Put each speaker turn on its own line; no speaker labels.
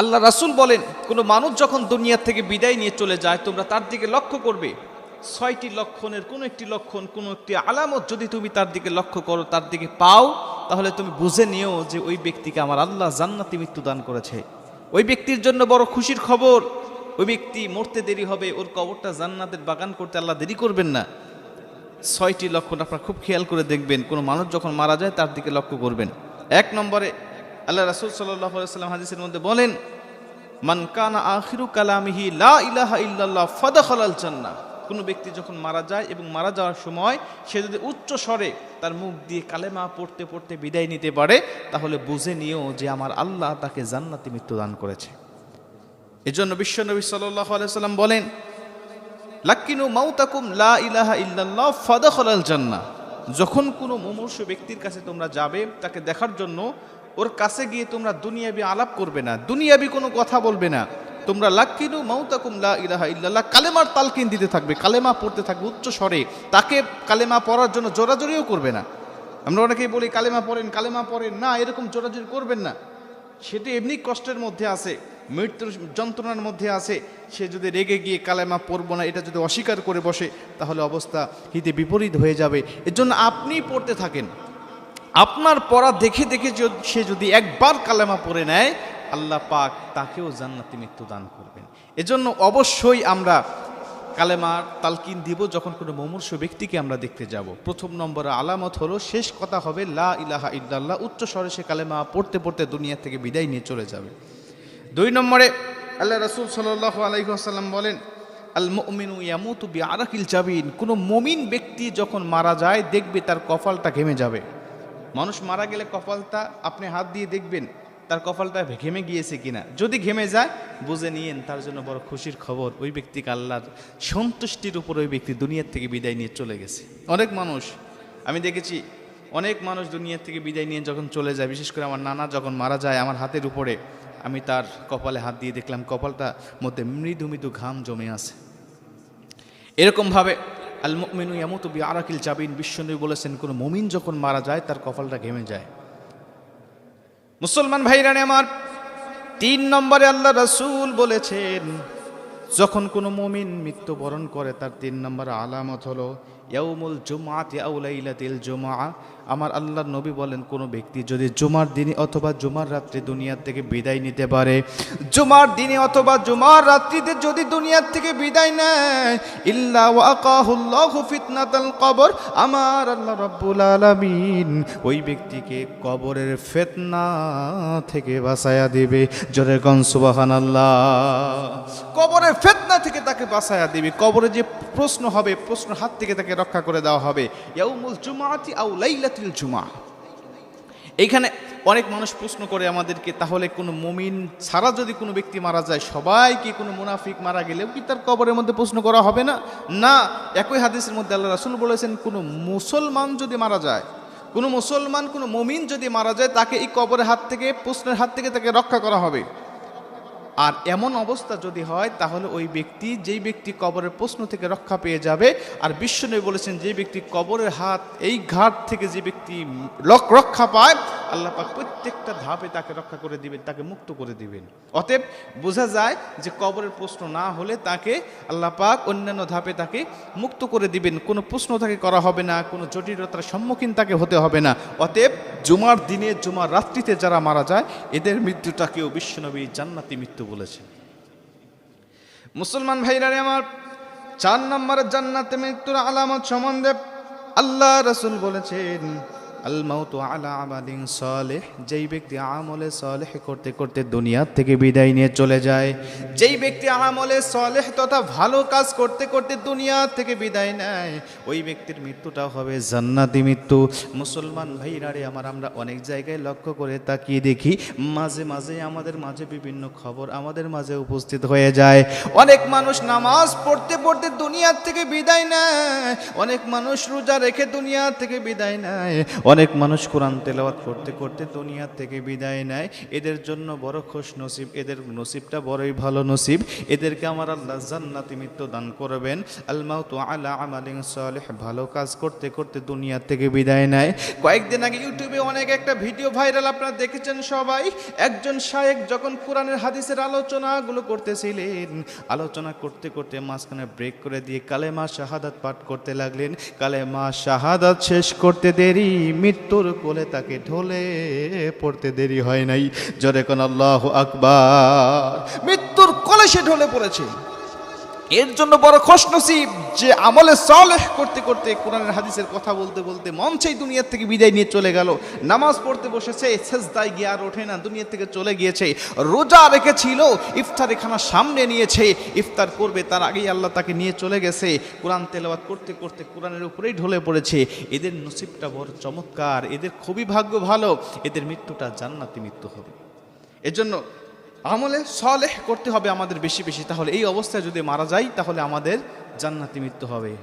আল্লাহ রাসুল বলেন, কোনো মানুষ যখন দুনিয়া থেকে বিদায় নিয়ে চলে যায়, তোমরা তার দিকে লক্ষ্য করবে। ছয়টি লক্ষণের, কোনো একটি লক্ষণ, কোনো একটি আলামত যদি তুমি তার দিকে লক্ষ্য করো, তার দিকে পাও, তাহলে তুমি বুঝে নিও যে ওই ব্যক্তিকে আমার আল্লাহ জান্নাতি মৃত্যু দান করেছে। ওই ব্যক্তির জন্য বড় খুশির খবর, ওই ব্যক্তি মরতে দেরি হবে, ওর কবরটা জান্নাতের বাগান করতে আল্লাহ দেরি করবেন না। ছয়টি লক্ষণ আপনারা খুব খেয়াল করে দেখবেন, কোনো মানুষ যখন মারা যায় তার দিকে লক্ষ্য করবেন। এক নম্বরে আল্লাহ রাসুল সাল্লাম হাদিসের মধ্যে বলেন মানকানা আখিরু কালামিহি লা ইলাহা ইল্লাল্লাহ ফাদাখালাল জান্নাহ। কোনো ব্যক্তি যখন মারা যায় এবং মারা যাওয়ার সময় সে যদি উচ্চ স্বরে তার মুখ দিয়ে কালেমা পড়তে পড়তে বিদায় নিতে পারে, তাহলে বুঝে নিও যে আমার আল্লাহ তাকে জান্নাতি মৃত্যুদান করেছে। এজন্য বিশ্বনবী সাল্লাহ আলাইসাল্লাম বলেন, লাক্কিনু মাউতাকুম লা ইলাহা ইল্লাল্লাহ ফাদাখালাল জান্নাহ। যখন কোনো মুমূর্ষু ব্যক্তির কাছে তোমরা যাবে, তাকে দেখার জন্য ওর কাছে গিয়ে তোমরা দুনিয়াবি আলাপ করবে না, দুনিয়াবি কোনো কথা বলবে না। তোমরা লাক্কিনু মাউতাকুম লা ইলাহা ইল্লাল্লাহ, কালেমার তালকিন দিতে থাকবে, কালেমা পড়তে থাকবে উচ্চ স্বরে। তাকে কালেমা পড়ার জন্য জোরাজোরিও করবে না। আমরা অনেকেই বলি, কালেমা পড়েন কালেমা পড়েন, না, এরকম জোরাজোরি করবেন না। সেটি এমনি কষ্টের মধ্যে আছে, মৃত্যুর যন্ত্রণার মধ্যে আছে। সে যদি রেগে গিয়ে কালেমা পড়ব না, এটা যদি অস্বীকার করে বসে, তাহলে অবস্থা হিতে বিপরীত হয়ে যাবে। এর জন্য আপনি পড়তে থাকেন। আপনার পড়া দেখে দেখে সে যদি একবার কালেমা পড়ে নেয়, আল্লাহ পাক তাকেও জান্নাতি মৃত্যু দান করবেন। এজন্য অবশ্যই আমরা কালেমার তালকিন দিব যখন কোনো মুমূর্ষ ব্যক্তিকে আমরা দেখতে যাব। প্রথম নম্বরে আলামত হলো, শেষ কথা হবে, লা ইলাহা ইল্লাল্লাহ, উচ্চ স্বরে সে কালেমা পড়তে পড়তে দুনিয়া থেকে বিদায় নিয়ে চলে যাবে। দুই নম্বরে আল্লাহ রসুল সাল্লাহ আলাইসাল্লাম বলেন, আল মুমিনু ইয়ামুতু বি আরাকিল জাবিন, কোনো মমিন ব্যক্তি যখন মারা যায়, দেখবে তার কপালটা ঘেমে যাবে। মানুষ মারা গেলে কপালটা আপনি হাত দিয়ে দেখবেন, তার কপালটা ঘেমে গিয়েছে কিনা। যদি ঘেমে যায়, বুঝে নিয়েন, তার জন্য বড় খুশির খবর, ওই ব্যক্তিকে আল্লাহর সন্তুষ্টির উপর ওই ব্যক্তি দুনিয়ার থেকে বিদায় নিয়ে চলে গেছে। অনেক মানুষ, আমি দেখেছি, অনেক মানুষ দুনিয়ার থেকে বিদায় নিয়ে যখন চলে যায়, বিশেষ করে আমার নানা যখন মারা যায় আমার হাতের উপরে, আমি তার কপালে হাত দিয়ে দেখলাম কপালটা মধ্যে মৃদু মৃদু ঘাম জমে আছে। এরকমভাবে আল মুমিনু এমত বি আরাকিল জাবিন। বিশ্বনবী বলেছেন, কোনো মমিন যখন মারা যায়, তার কপালটা ঘেমে যায়। মুসলমান ভাইরানে, আমার তিন নম্বরে আল্লাহ রাসূল বলেছেন, যখন কোনো মমিন মৃত্যুবরণ করে, তার তিন নম্বর আলামত হলো ইয়াউমুল জুমাত ইয়াউলাইলাতিল জুমা আমার আল্লাহর নবী বলেন, কোনো ব্যক্তি যদি জুমার দিনে অথবা জুমার রাত্রে দুনিয়ার থেকে বিদায় নিতে পারে, জুমার দিনে অথবা জুমার রাত্রিতে যদি দুনিয়ার থেকে বিদায় নেয়, ইল্লা ওয়াকাহুল্লাহু ফিতনাতাল কবর, আমার আল্লাহ রাব্বুল আলামিন ওই ব্যক্তিকে কবরের ফিতনা থেকে বাঁচায়া দিবে। জোরে গন সুবহানাল্লাহ। কবরের ফিতনা থেকে তাকে বাঁচায়া দিবে। কবরে যে প্রশ্ন হবে প্রশ্ন হাত থেকে তাকে রক্ষা করে দেওয়া হবে। ইয়াউমুল জুমা। এইখানে অনেক মানুষ প্রশ্ন করে আমাদেরকে, তাহলে কোনো মুমিন ছাড়া যদি কোনো ব্যক্তি মারা যায়, সবাই কি কোনো মুনাফিক মারা গেলেও কি তার কবরের মধ্যে প্রশ্ন করা হবে না? না, একই হাদিসের মধ্যে আল্লাহ রাসুল বলেছেন, কোনো মুসলমান যদি মারা যায়, কোনো মুসলমান, কোনো মুমিন যদি মারা যায়, তাকে এই কবরের হাত থেকে, প্রশ্নের হাত থেকে তাকে রক্ষা করা হবে। আর এমন অবস্থা যদি হয়, তাহলে ওই ব্যক্তি যেই ব্যক্তি কবরের প্রশ্ন থেকে রক্ষা পেয়ে যাবে। আর বিশ্বনবী বলেছেন, যে ব্যক্তি কবরের হাত, এই ঘাট থেকে যে ব্যক্তি রক্ষা পায়, আল্লাহ পাক প্রত্যেকটা ধাপে তাকে রক্ষা করে দিবেন, তাকে মুক্ত করে দিবেন। অতএব বোঝা যায় যে কবরের প্রশ্ন না হলে তাকে আল্লাহ পাক অন্যান্য ধাপে তাকে মুক্ত করে দিবেন। কোনো প্রশ্ন তাকে করা হবে না, কোনো জটিলতার সম্মুখীন তাকে হতে হবে না। অতএব জুমার দিনে, জুমার রাত্রিতে যারা মারা যায়, এদের মৃত্যুটাকেও বিশ্বনবী জান্নাতি মৃত্যু বলেছেন। মুসলমান ভাইরারে আমার চার নম্বরের জান্নাতে মৃত্যুর আলামত সম্বন্ধে আল্লাহ রসুল বলেছেন আল মাউতু আলা আমালিন সালেহ, যেই ব্যক্তি আমলে সালেহ করতে করতে দুনিয়ার থেকে বিদায় নিয়ে চলে যায়, যেই ব্যক্তি আমলে সালেহ তথা ভালো কাজ করতে করতে দুনিয়া থেকে বিদায় নেয়, ওই ব্যক্তির মৃত্যুটা হবে জান্নাতি মৃত্যু। মুসলমান ভাইরারে আমার, আমরা অনেক জায়গায় লক্ষ্য করে তাকিয়ে দেখি, মাঝে মাঝে আমাদের মাঝে বিভিন্ন খবর আমাদের মাঝে উপস্থিত হয়ে যায়। অনেক মানুষ নামাজ পড়তে পড়তে দুনিয়ার থেকে বিদায় নেয়, অনেক মানুষ রোজা রেখে দুনিয়া থেকে বিদায় নেয় অনেক মানুষ কোরআন তেলাওয়াত করতে করতে দুনিয়া থেকে বিদায় নেয়। এদের জন্য বড় খুশ নসিব, এদের নসিবটা বড়ই ভালো নসিব। এদেরকে আমার আল্লাহ জান্নাতি মৃত্যু দান করবেন। আলমাউতু আলা আমালিন সালেহ, ভালো কাজ করতে করতে দুনিয়া থেকে বিদায় নেয়। কয়েকদিন আগে ইউটিউবে অনেক একটা ভিডিও ভাইরাল, আপনারা দেখেছেন সবাই? একজন শায়েক যখন কোরআনের হাদিসের আলোচনাগুলো করতেছিলেন, আলোচনা করতে করতে মাঝখানে ব্রেক করে দিয়ে কালেমা শাহাদাত পাঠ করতে লাগলেন। কালেমা শাহাদাত শেষ করতে দেরি মৃত্যুর কোলে তাকে ঢলে পড়তে দেরি হয় নাই। জরে কোন আল্লাহ আকবার। মৃত্যুর কোলে সে ঢলে পড়েছে। এর জন্য বড় খসনসিব যে আমলে সালেহ করতে করতে কোরআনের হাদিসের কথা বলতে বলতে মঞ্চেই দুনিয়ার থেকে বিদায় নিয়ে চলে গেল। নামাজ পড়তে বসেছে, সেজদায় গিয়ে আর ওঠে না, দুনিয়ার থেকে চলে গিয়েছে। রোজা রেখেছিল ইফতারি খানা সামনে নিয়েছে, ইফতার করবে তার আগেই আল্লাহ তাকে নিয়ে চলে গেছে। কোরআন তেলাওয়াত করতে করতে কোরআনের উপরেই ঢলে পড়েছে। এদের নসিবটা বড় চমৎকার, এদের খুবই ভাগ্য ভালো, এদের মৃত্যুটা জান্নাতি মৃত্যু হবে। এজন্য আমলে সলেহ করতে হবে আমাদের বেশি বেশি। তাহলে এই অবস্থায় যদি মারা যাই, তাহলে আমাদের জান্নাতি মৃত্যু হবে।